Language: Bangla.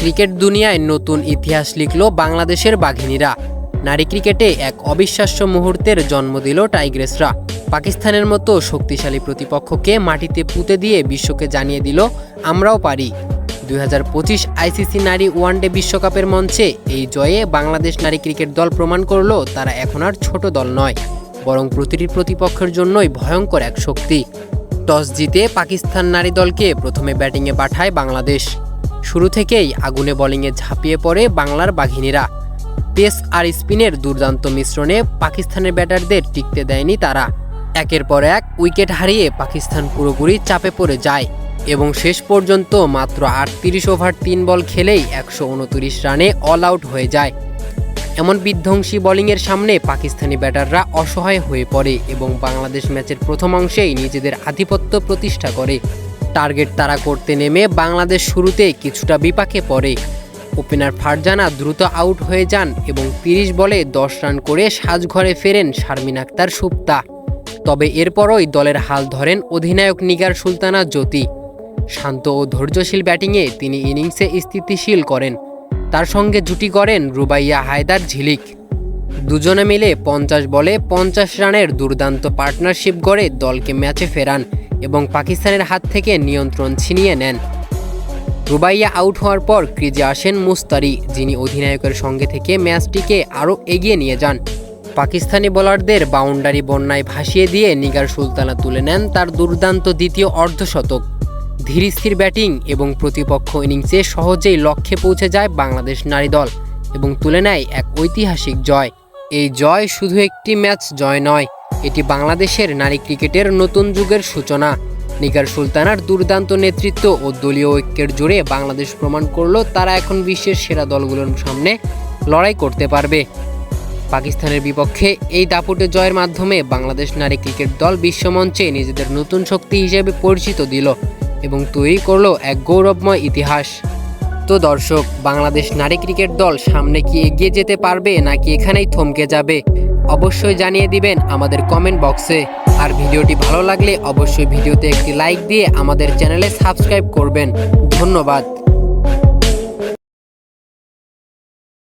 ক্রিকেট দুনিয়ায় নতুন ইতিহাস লিখল বাংলাদেশের বাঘিনীরা। নারী ক্রিকেটে এক অবিশ্বাস্য মুহূর্তের জন্ম দিল টাইগ্রেসরা। পাকিস্তানের মতো শক্তিশালী প্রতিপক্ষকে মাটিতে পুঁতে দিয়ে বিশ্বকে জানিয়ে দিল, আমরাও পারি। দুই হাজার পঁচিশ আইসিসি নারী ওয়ানডে বিশ্বকাপের মঞ্চে এই জয়ে বাংলাদেশ নারী ক্রিকেট দল প্রমাণ করল, তারা এখন আর ছোট দল নয়, বরং প্রতিটি প্রতিপক্ষের জন্যই ভয়ঙ্কর এক শক্তি। টস জিতে পাকিস্তান নারী দলকে প্রথমে ব্যাটিংয়ে পাঠায় বাংলাদেশ। শুরু থেকেই আগুনে বোলিংয়ে ঝাঁপিয়ে পড়ে বাংলার বাঘিনীরা। পেস আর স্পিনের দুর্দান্ত মিশ্রণে পাকিস্তানের ব্যাটারদের টিকতে দেয়নি তারা। একের পর এক উইকেট হারিয়ে পাকিস্তান পুরোপুরি চাপে পড়ে যায় এবং শেষ পর্যন্ত মাত্র আটত্রিশ ওভার তিন বল খেলেই একশো উনত্রিশ রানে অল আউট হয়ে যায়। এমন বিধ্বংসী বোলিংয়ের সামনে পাকিস্তানি ব্যাটাররা অসহায় হয়ে পড়ে এবং বাংলাদেশ ম্যাচের প্রথম অংশেই নিজেদের আধিপত্য প্রতিষ্ঠা করে। টার্গেট তারা করতে নেমে বাংলাদেশ শুরুতে কিছুটা বিপাকে পড়ে। ওপেনার ফারজানা দ্রুত আউট হয়ে যান এবং তিরিশ বলে দশ রান করে সাজঘরে ফেরেন শারমিন আক্তার সুপ্তা। তবে এরপরই দলের হাল ধরেন অধিনায়ক নিগার সুলতানা জ্যোতি। শান্ত ও ধৈর্যশীল ব্যাটিংয়ে তিনি ইনিংসে স্থিতিশীল করেন। তার সঙ্গে জুটি করেন রুবাইয়া হায়দার ঝিলিক। দুজনে মিলে পঞ্চাশ বলে পঞ্চাশ রানের দুর্দান্ত পার্টনারশিপ গড়ে দলকে ম্যাচে ফেরান। এবং পাকিস্তানের হাত থেকে নিয়ন্ত্রণ ছিনিয়ে নেন। রুবাইয়া আউট হওয়ার পর ক্রিজে আসেন মুস্তারি, যিনি অধিনায়কের সঙ্গে থেকে ম্যাচটিকে আরও এগিয়ে নিয়ে যান। পাকিস্তানি বোলারদের বাউন্ডারি বন্যায় ভাসিয়ে দিয়ে নিগার সুলতানা তুলে নেন তার দুর্দান্ত দ্বিতীয় অর্ধশতক। ধীরস্থির ব্যাটিং এবং প্রতিপক্ষ ইনিংসে সহজেই লক্ষ্যে পৌঁছে যায় বাংলাদেশ নারী দল এবং তুলে নেয় এক ঐতিহাসিক জয়। এই জয় শুধু একটি ম্যাচ জয় নয় এটি বাংলাদেশের নারী ক্রিকেটের নতুন যুগের সূচনা। নিগার সুলতানার দুর্দান্ত নেতৃত্ব ও দলীয় ঐক্যের জোরে বাংলাদেশ প্রমাণ করল তারা এখন বিশ্বের সেরা দলগুলোর সামনে লড়াই করতে পারবে। পাকিস্তানের বিপক্ষে এই দাপুটে জয়ের মাধ্যমে বাংলাদেশ নারী ক্রিকেট দল বিশ্বমঞ্চে নিজেদের নতুন শক্তি হিসেবে পরিচিত দিল এবং তৈরি করল এক গৌরবময় ইতিহাস। তো দর্শক, বাংলাদেশ নারী ক্রিকেট দল সামনে কি এগিয়ে যেতে পারবে নাকি এখানেই থমকে যাবে? অবশ্যই জানিয়ে দিবেন আমাদের কমেন্ট বক্সে আর ভিডিওটি ভালো লাগলে অবশ্যই ভিডিওতে একটি লাইক দিয়ে আমাদের চ্যানেলে সাবস্ক্রাইব করবেন। ধন্যবাদ।